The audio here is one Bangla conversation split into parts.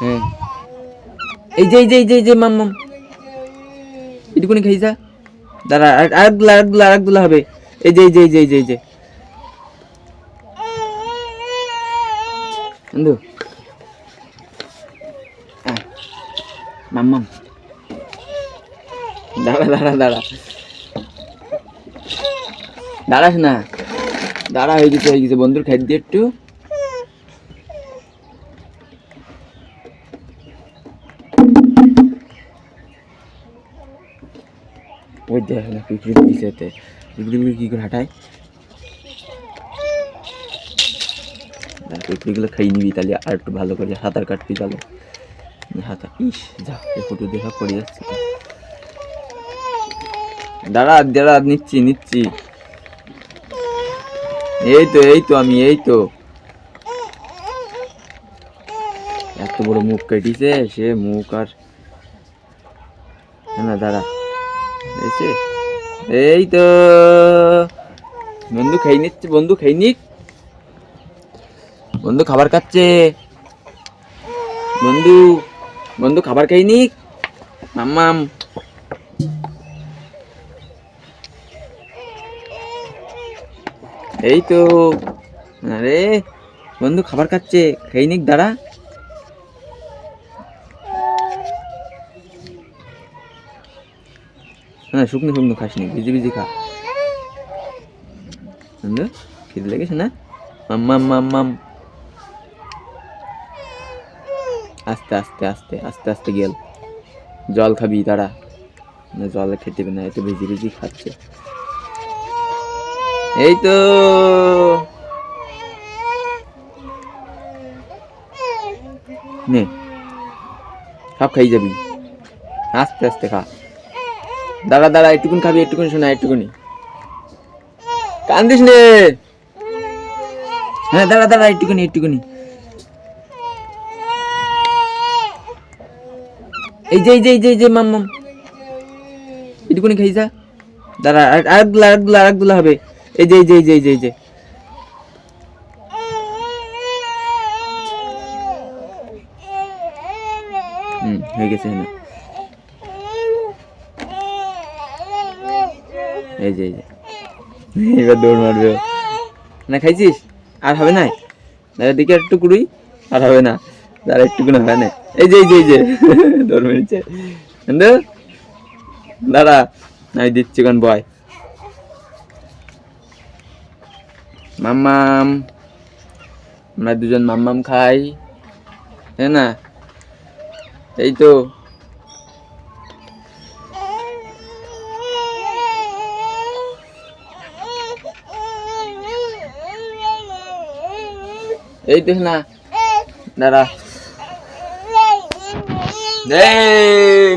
হ্যাঁ। এই যে এই যে এই যে এই যে, মাম মাম। এটুকুনি দাঁড়া এই যে এই যে এই যে এই যে এই যে। মাম। দাঁড়া দাঁড়া দাঁড়া। দাঁড়াস না। দাঁড়া, হয়ে গেছে হয়ে গেছে। বন্ধুর খাদ্য একটু ওই দেখ না পিঁপড়ি পিছেতে পিঁপড়িগুলো কি করে হাঁটায়? দাঁড়া, পিঁপড়িগুলো খাই নিবি তাহলে আর একটু ভালো করে সাঁতার কাটবি তাহলে। হাতা ইস যা এই ফটো দেখা পড়ে যাচ্ছে। দাঁড়া দাঁড়া নিচ্ছি নিচ্ছি। এই তো এই তো আমি এই তো। এত বড় মুখ কেটেছে সে মুখ আর না দাঁড়া। এসে? এই তো। বন্ধু খাই নিচ্ছে, বন্ধু খাই নিক। বন্ধু খাবার খাচ্ছে। বন্ধু বন্ধু খাবার খাই নিক। মাম্মাম। এই তো। আরে, বন্ধু খাবার খাচ্ছে খাই নিক দাঁড়া। হ্যাঁ শুকনো শুকনো খাস নি ভিজি ভিজি খা। খিদে লেগেছে না? মাম মাম মাম মাম। আস্তে আস্তে আস্তে আস্তে আস্তে গেল। জল খাবি তারা না, জল খেতে না, এত ভিজি ভিজি খাচ্ছে। এই তো। নে, সব খাই যাবি। আস্তে আস্তে খা। দাঁড়া দাঁড়া, একটুকুন খাবি, একটুকুন শোনা, একটুকুনি। কান্দিস নে। হ্যাঁ দাঁড়া দাঁড়া, একটুকুনি একটুকুনি। এই যে এই যে এই যে এই যে, মাম মাম। একটুকুনি খাইছা দাঁড়া, আর- আরেকগুলো আরেকগুলো আরেকগুলো হবে। এই যে এই যে এই যে এই যে এই যে। হুম, হয়ে গেছে হ্যাঁ এই যে এই যে। এবার দৌড় মারবে না, খাইছিস? আর হবে না? দাঁড়া দিকে একটু কুড়ি আর হবে না। দাঁড়া একটু কোনো হবে না। এই যে এই যে এই যে। দৌড় মেরেছে। দাঁড়া আমি দিচ্ছি কোন বয়। মাম্মাম। আমরা দুজন মাম্মাম খাই। হ্যাঁ না? এই তো। এই তো না। দাঁড়া।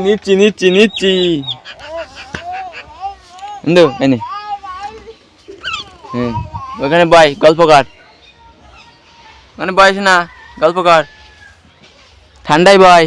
নিচ্ছি নিচ্ছি নিচ্ছি। বন্ধু এনে হ্যাঁ ওখানে বয়, গল্প কর। ওখানে বয়স না, গল্প কর। ঠান্ডায় বয়।